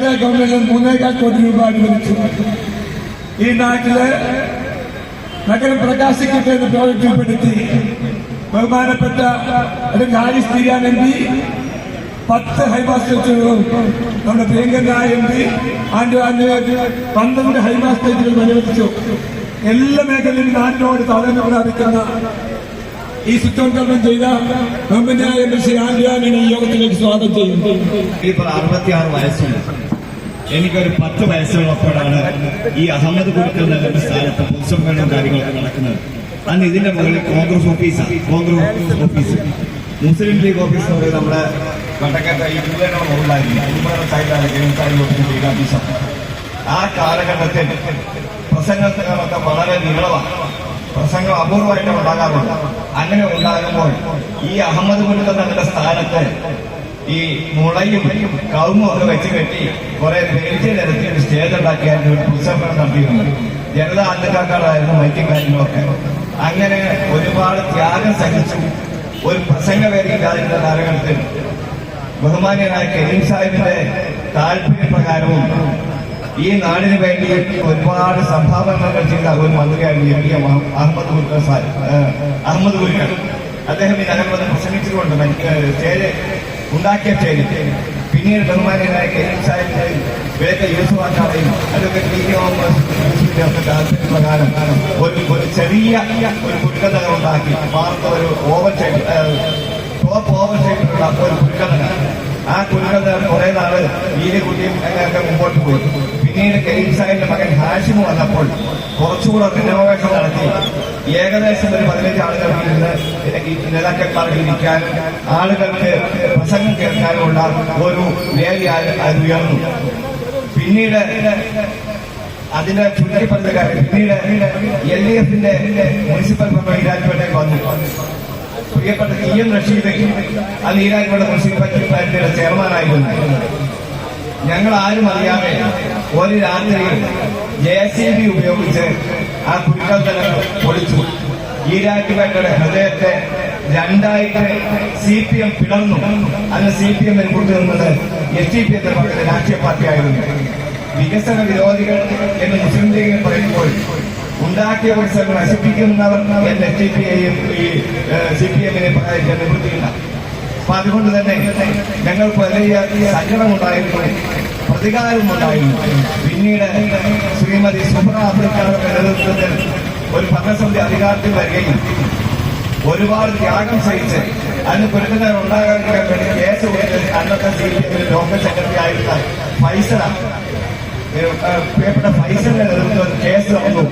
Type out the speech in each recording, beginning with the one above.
കേരളത്തിലെ ഗവൺമെന്റ് മൂന്നേകാൽ കോടി രൂപ അനുവദിച്ചു. ഈ നാട്ടിൽ നഗരം പ്രകാശിക്കട്ടെ എന്ന പ്രോജക്റ്റിൽപ്പെടുത്തി ബഹുമാനപ്പെട്ട ഹാരിസ് തീരാൻ എം പി പത്ത് ഹൈമാസ് സ്റ്റേറ്റുകളും നമ്മുടെ പ്രിയങ്കരനായ എം പി ആൻഡ് പന്ത്രണ്ട് ഹൈമാസ് അനുവദിച്ചു. എല്ലാ മേഖലയിലും നാടിനോട് താഴ്ന്നു പ്രാപിക്കുന്ന ഈ സുത്തോൽക്കരണം ചെയ്ത ഗവൺമെന്റായ എം ശ്രീ ആൻഡ് ഈ യോഗത്തിലേക്ക് സ്വാഗതം ചെയ്യുന്നു. ഇപ്പോൾ അറുപത്തിയാറ് വയസ്സുണ്ട്. എനിക്കൊരു പത്ത് വയസ്സുള്ളപ്പോഴാണ് ഈ അഹമ്മദ് കുരുക്കൽ നൽകുന്ന സ്ഥാനത്ത് പൊതുസമ്മേളനവും കാര്യങ്ങളൊക്കെ നടക്കുന്നത്. അന്ന് ഇതിന്റെ മുകളിൽ കോൺഗ്രസ് ഓഫീസാണ് കോൺഗ്രസ് ഓഫീസ്. മുസ്ലിം ലീഗ് ഓഫീസ് എന്ന് പറയുന്നത് നമ്മുടെ ലീഗ് ഓഫീസാണ് ആ കാലഘട്ടത്തിൽ പ്രസംഗത്തിനൊക്കെ വളരെ നീളമാണ് പ്രസംഗം അപൂർവമായിട്ട് ഉണ്ടാകാറുണ്ട്. അങ്ങനെ ഉണ്ടാകുമ്പോൾ ഈ അഹമ്മദ് കുരുത്തങ്ങളുടെ സ്ഥാനത്ത് ഈ മുളയും കവുങ്ങും ഒക്കെ വെച്ച് കെട്ടി കുറെ ബെഞ്ച് നിരത്തി ഒരു സ്റ്റേജ് ഉണ്ടാക്കിയായിരുന്നു ഒരു പുസ്തകം നടത്തിയിരുന്നു ജനത അന്നക്കാക്കാളായിരുന്നു മൈക്കും കാര്യങ്ങളൊക്കെ. അങ്ങനെ ഒരുപാട് ത്യാഗം സഹിച്ചു. ഒരു പ്രസംഗ വേദിയില്ലാതിരുന്ന കാലഘട്ടത്തിൽ ബഹുമാന്യനായ കരീം സാഹിബിന്റെ താല്പര്യപ്രകാരവും ഈ നാടിന് വേണ്ടി ഒരുപാട് സംഭാവനകൾ ചെയ്ത ഒരു മന്ത്രിയായിരുന്നു എം പി അഹമ്മദ് ഗുരുക്കർ സാഹിബ് അഹമ്മദ് ഗുരുക്കർ അദ്ദേഹം ഇതിനകം വന്ന് പ്രസംഗിച്ചുകൊണ്ട് മറ്റ് സ്റ്റേജ് ഉണ്ടാക്കിയ സ്റ്റേജ് പിന്നീട് ബഹുമാനായ കരീം സാഹിബിന്റെയും വേദ യൂസുവാക്കാരെയും അതൊക്കെ ടി താല്പര്യപ്രകാരം ഒരു ഒരു ചെറിയ ഒരു കുരുക്കനഗർ ഉണ്ടാക്കി. വാർത്ത ഒരു ഓവർ ടോപ്പ് ഓവർ ഷേപ്പിലുള്ള ഒരു കുരുക്കനഗർ ആ കുരുക്കനഗർ കുറെ നാൾ വീരകുട്ടിയും ഒക്കെ മുമ്പോട്ട് പോയി. പിന്നീട് കരീം സാഹിബിന്റെ മകൻ ഹാഷിമ് വന്നപ്പോൾ കുറച്ചുകൂടെ റിനോവേഷൻ നടത്തി. ഏകദേശം ഒരു പതിനഞ്ച് ആളുകൾക്ക് ഇരുന്ന് നേതാക്കന്മാർക്ക് ഇരിക്കാൻ ആളുകൾക്ക് പ്രസംഗം കേൾക്കാനുള്ള ഒരു വേദിയായി അത് ഉയർന്നു. പിന്നീട് അതിന്റെ ചുരുക്കിപ്പറഞ്ഞ കാര്യം പിന്നീട് എൽ ഡി എഫിന്റെ മുനിസിപ്പൽ മെമ്പർ ഈരാജ്പേട്ടേക്ക് വന്നു. പ്രിയപ്പെട്ട ഇ എം റഷീദ് അത് ഈരാജ്പേട്ട മുനിസിപ്പാലിറ്റിയുടെ ചെയർമാനായിരുന്നു. ഞങ്ങൾ ആരും അറിയാതെ ഒരു രാത്രി ജെ സി ബി ഉപയോഗിച്ച് ആ കുരുക്കൾ പൊളിച്ചു. ഈരാറ്റുപേട്ടയുടെ ഹൃദയത്തെ രണ്ടായിട്ട് സി പി എം പിളർന്നു. അന്ന് സി പി എമ്മിന് കൊണ്ടുവന്നത് എസ് ഡി പി എന്ന് പറയുന്ന രാഷ്ട്രീയ പാർട്ടിയായിരുന്നു. വികസന വിരോധികൾ എന്ന് മുസ്ലിം ലീഗിൽ പറയുമ്പോൾ ഉണ്ടാക്കിയ മത്സരം നശിപ്പിക്കുന്നവർ എന്ന് എസ് ഡി പി ഐയും ഈ സി പി എമ്മിനെ പറയാൻ നിവൃത്തിയില്ല. അപ്പൊ അതുകൊണ്ട് തന്നെ ഞങ്ങൾക്ക് വലിയ സങ്കടമുണ്ടായിരുന്നു. പ്രതികാരമുണ്ടായിരുന്നു പിന്നീട് ശ്രീമതി സുബ്ര ആഫ്രിക്കയുടെ നേതൃത്വത്തിൽ ഒരു ഭരണസമിതി അധികാരത്തിൽ വരികയും ഒരുപാട് ത്യാഗം സഹിച്ച് അതിന് പുരസ്കാരം ഉണ്ടാകാതിരിക്കാൻ വേണ്ടി കേസ് കൊടുത്ത് അന്നത്തെ സി പി ലോക്കൽ സെക്രട്ടറി ആയിരുന്ന ഫൈസൽ പ്രിയപ്പെട്ട ഫൈസലിന്റെ നേതൃത്വം കേസ് വന്നു.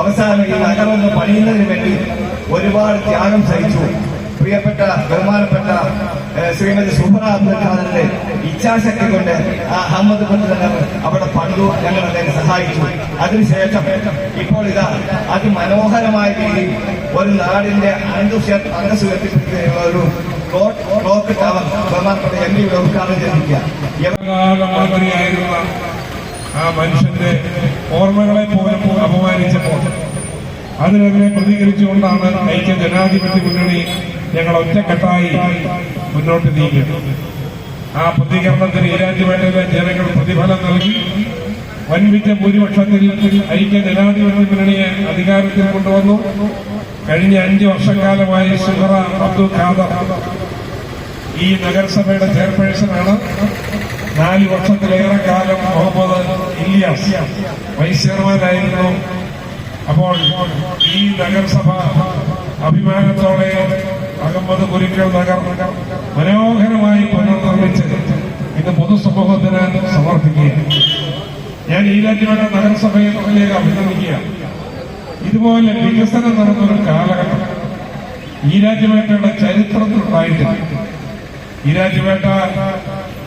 അവസാനം ഈ നഗരം പണിയുന്നതിന് വേണ്ടി ഒരുപാട് ത്യാഗം സഹിച്ചു. പ്രിയപ്പെട്ട ബഹുമാനപ്പെട്ട ശ്രീമതി സുഹറ അബ്ദുൽ ഖാദറിന്റെ ഇച്ഛാശക്തി കൊണ്ട് ആ അഹമ്മദ് കൊണ്ട് തന്നെ അവിടെ പണ്ടു ഞങ്ങൾ അദ്ദേഹം സഹായിച്ചു. അതിനുശേഷം ഇപ്പോൾ ഇതാ അതിമനോഹരമായ രീതിയിൽ ഒരു നാടിന്റെ അന്തസ്യ അന്തസ് ഉയർത്തിപ്പിടിക്കുന്ന ഒരു ക്ലോക്ക് ടവർ ബഹുമാനപ്പെട്ട എം പിയുടെ ഉദ്ഘാടനം ചെയ്തിരിക്കുക. ആ മനുഷ്യന്റെ ഓർമ്മകളെ പോലും അപമാനിച്ചപ്പോൾ അതിനെതിരെ പ്രതികരിച്ചുകൊണ്ടാണ് ഐക്യ ജനാധിപത്യ മുന്നണി ഞങ്ങൾ ഒറ്റക്കെട്ടായി മുന്നോട്ട് നീങ്ങും. ആ പ്രതികരണത്തിന് ഈരാറ്റുപേട്ടയിലെ ജനങ്ങൾ പ്രതിഫലം നൽകി. വൻപിച്ച ഭൂരിപക്ഷത്തിൽ ഐക്യ ജനാധിപത്യ മുന്നണിയെ അധികാരത്തിൽ കൊണ്ടുവന്നു. കഴിഞ്ഞ അഞ്ച് വർഷക്കാലമായി സുഹറ അബ്ദുൽ ഖാദർ ഈ നഗരസഭയുടെ ചെയർപേഴ്സണാണ്. നാല് വർഷത്തിലേറെ കാലം മുഹമ്മദ് ഇല്യാസ് വൈസ് ചെയർമാനായിരുന്നു. അപ്പോൾ ഈ നഗരസഭ അഭിമാനത്തോടെ അഹമ്മദ് കുരിക്കൽ നഗർ മനോഹരമായി പുനർനിർമ്മിച്ച് ഇന്ന് പൊതുസമൂഹത്തിന് സമർപ്പിക്കുകയാണ്. ഞാൻ ഈ രാജ്യവേണ്ട നഗരസഭയെ അതിലേക്ക് അഭിനന്ദിക്കുക ഇതുപോലെ വികസനം നടന്നൊരു കാലഘട്ടം ഈ രാജ്യവേട്ടയുടെ ചരിത്രത്തിൽ ഉണ്ടായിട്ടില്ല ഈ രാജ്യവേട്ട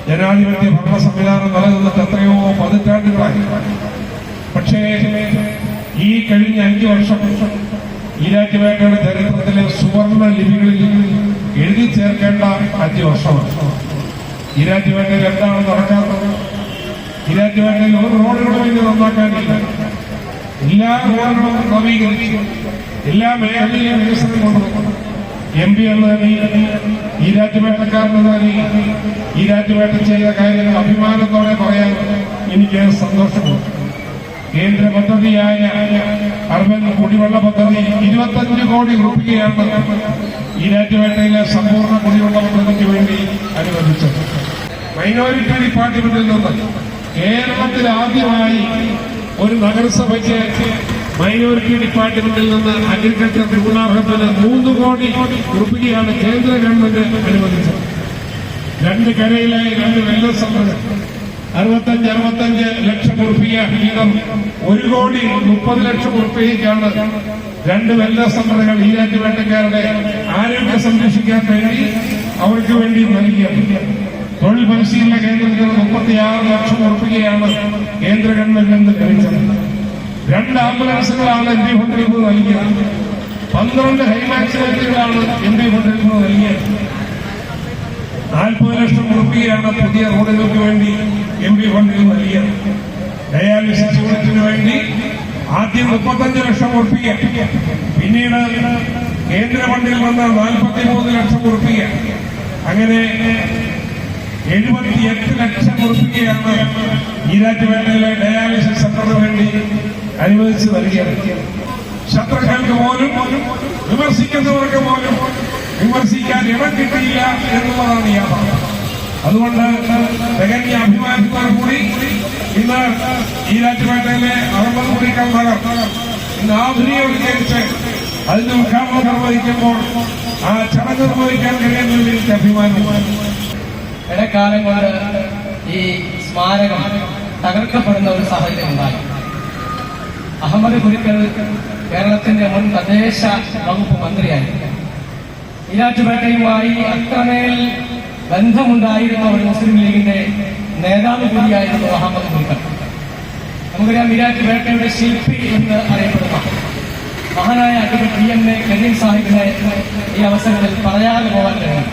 ജനാധിപത്യ ഭരണ സംവിധാനം നിലനിന്നിട്ട് എത്രയോ പതിറ്റാണ്ടുകളായി. പക്ഷേ ഈ കഴിഞ്ഞ അഞ്ചു വർഷം ഈ രാജ്യവേട്ടയുടെ ചരിത്രത്തിലെ സുവർണ ലിപികളിൽ എഴുതി ചേർക്കേണ്ട അഞ്ചു വർഷമാണ്. ഈ രാജ്യവേട്ടയിൽ എന്താണ് നടക്കാത്തത്? ഈ രാജ്യവേട്ടയിൽ ഒരു റോഡുകളും ഇനി നന്നാക്കാനില്ല. എല്ലാ റോഡുകളും നവീകരിച്ചു. എല്ലാ മേഖലയിലും വികസനം കൊണ്ടുവന്നു. എം പി എന്ന നിലയിൽ ഈ രാജ്യവേട്ടക്കാരനെന്ന നിലയിൽ ഈ രാജ്യവേട്ട ചെയ്ത കാര്യങ്ങൾ അഭിമാനത്തോടെ പറയാൻ എനിക്ക് സന്തോഷമുണ്ട്. കേന്ദ്ര പദ്ധതിയായ അർബൻ കുടിവെള്ള പദ്ധതി ഇരുപത്തഞ്ച് കോടി രൂപയാണ് ഈരാറ്റുപേട്ടയിലെ സമ്പൂർണ കുടിവെള്ള പദ്ധതിക്ക് വേണ്ടി അനുവദിച്ചത്. മൈനോറിറ്റി ഡിപ്പാർട്ട്മെന്റിൽ നിന്ന് കേരളത്തിൽ ആദ്യമായി ഒരു നഗരസഭയ്ക്ക് മൈനോറിറ്റി ഡിപ്പാർട്ട്മെന്റിൽ നിന്ന് അഗ്രികൾച്ചർ ട്രിബ്യൂണാർഹത്തിന് മൂന്ന് കോടി രൂപയാണ് കേന്ദ്ര ഗവൺമെന്റ് അനുവദിച്ചത്. രണ്ട് കരയിലായി രണ്ട് സംരംഭം അറുപത്തഞ്ച് അറുപത്തഞ്ച് ലക്ഷം ഉറുപ്പിക വീതം ഒരു കോടി മുപ്പത് ലക്ഷം ഉറുപ്പികയ്ക്കാണ് രണ്ട് വെള്ള സംരംഭങ്ങൾ ഈരാറ്റുവേട്ടക്കാരുടെ ആരോഗ്യം സംരക്ഷിക്കാൻ വേണ്ടി അവർക്ക് വേണ്ടി നൽകിയ തൊഴിൽ പരിശീലന കേന്ദ്രത്തിൽ മുപ്പത്തിയാറ് ലക്ഷം ഉറുപ്പികയാണ് കേന്ദ്ര ഗവൺമെന്റ് എന്ന് കഴിച്ചത് രണ്ട് ആംബുലൻസുകളാണ് എം പി ഫണ്ടിൽ നിന്ന് നൽകിയത്. പന്ത്രണ്ട് ഹൈമാക്സിലേറ്റുകളാണ് എം പി ഫണ്ടിൽ നിന്ന് ലക്ഷം രൂപയാണ് പുതിയ റോഡുകൾക്ക് വേണ്ടി എം പി ഫണ്ടിൽ നൽകിയത്. ഡയാലിസിസ് യൂണിറ്റിന് വേണ്ടി ആദ്യം മുപ്പത്തഞ്ച് ലക്ഷം ഉറപ്പിക്കുക പിന്നീട് കേന്ദ്ര ഫണ്ടിൽ വന്ന നാൽപ്പത്തി മൂന്ന് ലക്ഷം ഉറപ്പിക്കുക അങ്ങനെ എഴുപത്തിയെട്ട് ലക്ഷം ഉറപ്പിക്കുകയാണ് ഈരാറ്റുപേട്ടയിലെ ഡയാലിസിസ് സെന്ററിന് വേണ്ടി അനുവദിച്ച് നൽകിയത്. ശത്രുക്കൾക്ക് പോലും വിമർശിക്കുന്നവർക്ക് പോലും വിമർശിക്കാൻ ഇടം കിട്ടിയില്ല എന്നുള്ളതാണ് യാഥാർത്ഥ്യം. അതുകൊണ്ട് തികഞ്ഞ അഭിമാനത്തോടു കൂടി ഇന്ന് ഈരാറ്റുപേട്ടയിലെ അറുപത് കുടിക്കൽ നഗർ ഇന്ന് ആധുനികവൽക്കരിച്ച് അതിന്റെ ഉദ്ഘാടനം നിർവഹിക്കുമ്പോൾ ആ ചടങ്ങ് നിർവഹിക്കാൻ കഴിയുന്നതിൽ എനിക്ക് അഭിമാനമാണ് ഇടക്കാലം കൊണ്ട് ഈ സ്മാരകം തകർക്കപ്പെടുന്ന ഒരു സാഹചര്യം ഉണ്ടായി അഹമ്മദ് ഗുരുക്കൾ കേരളത്തിന്റെ മുൻ തദ്ദേശ വകുപ്പ് മന്ത്രിയായിരുന്നു ഈരാറ്റുപേട്ടയുമായി അത്രമേൽ ബന്ധമുണ്ടായിരുന്ന ഒരു മുസ്ലിം ലീഗിന്റെ നേതാവ് കൂടിയായിരുന്നു അഹമ്മദ് മുൽക്കൻ നമുക്കറിയാം ഈരാറ്റുപേട്ടയുടെ ശില്പി എന്ന് അറിയപ്പെടുന്ന മഹാനായ advocate P M A Karim സാഹിബിനെ ഈ അവസരത്തിൽ പറയാതെ പോകാൻ കഴിയും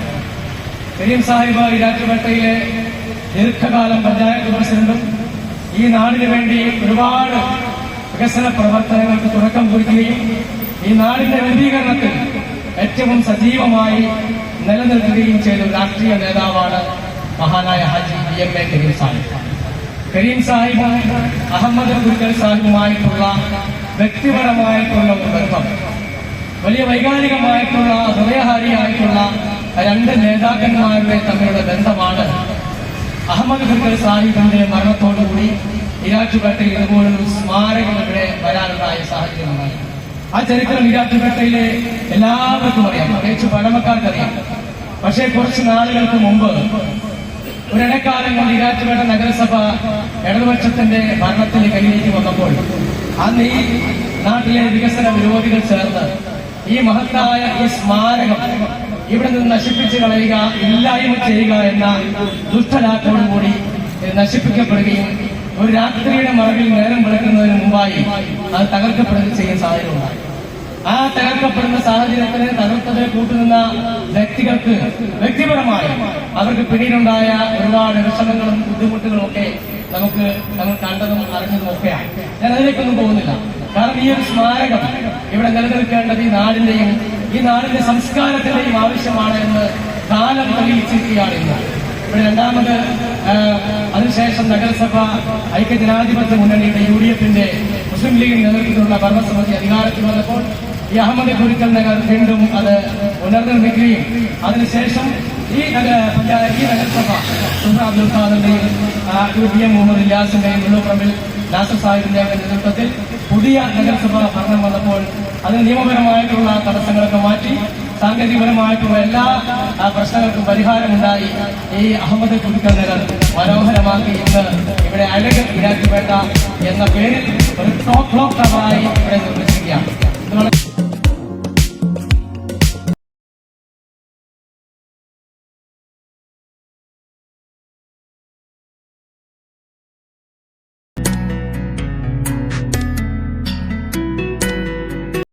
കരീം സാഹിബ് ഈരാറ്റുപേട്ടയിലെ ദീർഘകാലം പഞ്ചായത്ത് പ്രസിഡന്റും ഈ നാടിനു വേണ്ടി ഒരുപാട് വികസന പ്രവർത്തനങ്ങൾക്ക് തുടക്കം കുറിക്കുകയും ഈ നാടിന്റെ രൂപീകരണത്തിൽ ഏറ്റവും സജീവമായി നിലനിൽക്കുകയും ചെയ്ത രാഷ്ട്രീയ നേതാവാണ് മഹാനായ Haji E M A Karim Sahib. Karim Sahib Ahmed Gurukkal സാഹിബുമായിട്ടുള്ള വ്യക്തിപരമായിട്ടുള്ള ഒരു ബന്ധം വലിയ വൈകാരികമായിട്ടുള്ള ഹൃദയഹാരിയായിട്ടുള്ള രണ്ട് നേതാക്കന്മാരുടെ തമ്മിലുള്ള ബന്ധമാണ് അഹമ്മദ് ഗുരുക്കൽ സാഹിബിന്റെ മരണത്തോടുകൂടി ഇരാറ്റുപേട്ടയിൽ ഇതുപോലൊരു സ്മാരകം ഇവിടെ വരാനുണ്ടായ സാഹചര്യമുണ്ടായി ആ ചരിത്രം ഇരാറ്റുപേട്ടയിലെ എല്ലാവർക്കും അറിയാം. പ്രത്യേകിച്ച് പഴമക്കാർക്കറിയാം പക്ഷേ കുറച്ച് നാളുകൾക്ക് മുമ്പ് ഒരിടക്കാലം കൊണ്ട് ഇരാറ്റുപേട്ട നഗരസഭ ഇടതുപക്ഷത്തിന്റെ ഭരണത്തിൽ കയ്യിലേക്ക് വന്നപ്പോൾ അന്ന് ഈ നാട്ടിലെ വികസന വിരോധികൾ ചേർന്ന് ഈ മഹത്തായ ഈ സ്മാരകം ഇവിടെ നിന്ന് നശിപ്പിച്ചു കളയുക ഇല്ലായ്മ ചെയ്യുക എന്ന ദുഷ്ടലാക്കോടുകൂടി കൂടി നശിപ്പിക്കപ്പെടുകയും ഒരു രാത്രിയുടെ മറവിൽ നേരം വിളക്കുന്നതിന് മുമ്പായി അത് തകർക്കപ്പെടുകയും ചെയ്യാൻ സാഹചര്യം ഉണ്ടായി ആ തകർക്കപ്പെടുന്ന സാഹചര്യത്തിന് തകർത്തത് കൂട്ടുനിന്ന വ്യക്തികൾക്ക് വ്യക്തിപരമായി അവർക്ക് പിന്നീടുണ്ടായ ഒരുപാട് വിഷമങ്ങളും ബുദ്ധിമുട്ടുകളും ഒക്കെ നമുക്ക് നമ്മൾ കണ്ടതും അറിഞ്ഞതും ഒക്കെയാണ്. ഞാൻ അതിലേക്കൊന്നും പോകുന്നില്ല. കാരണം ഈ ഒരു സ്മാരകം ഇവിടെ നിലനിൽക്കേണ്ടത് ഈ നാടിന്റെയും ഈ നാടിന്റെ സംസ്കാരത്തിന്റെയും ആവശ്യമാണ് എന്ന് കാലം തെളിയിച്ചിരിക്കുകയാണ് ഇന്ന്. ഇവിടെ രണ്ടാമത് അതിനുശേഷം നഗരസഭ ഐക്യജനാധിപത്യ മുന്നണിയുടെ യു ഡി എഫിന്റെ മുസ്ലിം ലീഗ് നേതൃത്വത്തിലുള്ള ഭരണസമിതി അധികാരത്തിൽ വന്നപ്പോൾ ഈ അഹമ്മദ് ഗുരുക്കൽ നഗർ വീണ്ടും അത് പുനർനിർമ്മിക്കുകയും അതിനുശേഷം ഈ പഞ്ചായത്ത് ഈ നഗരസഭ സുഹ്ര അബ്ദുൽ ഖാദറിന്റെയും യു പി എം മുഹമ്മദ് ഇല്ലാസിന്റെയും ഉള്ളുപറമ്പിൽ നാസർ സാഹിബിന്റെയും നേതൃത്വത്തിൽ പുതിയ നഗരസഭ ഭരണം വന്നപ്പോൾ അതിന് നിയമപരമായിട്ടുള്ള തടസ്സങ്ങളൊക്കെ മാറ്റി സാങ്കേതികപരമായിട്ടുള്ള എല്ലാ പ്രശ്നങ്ങൾക്കും പരിഹാരമുണ്ടായി ഈ അഹമ്മദ് കുരുക്കൽ നഗർ മനോഹരമാക്കി ഇന്ന് ഇവിടെ അഴകൻ ഇരാറ്റുപേട്ട എന്ന പേരിൽ ഒരു ടോപ്പ് ക്ലോക്ക് ഇവിടെ നിർമ്മിച്ചിരിക്കുകയാണ്.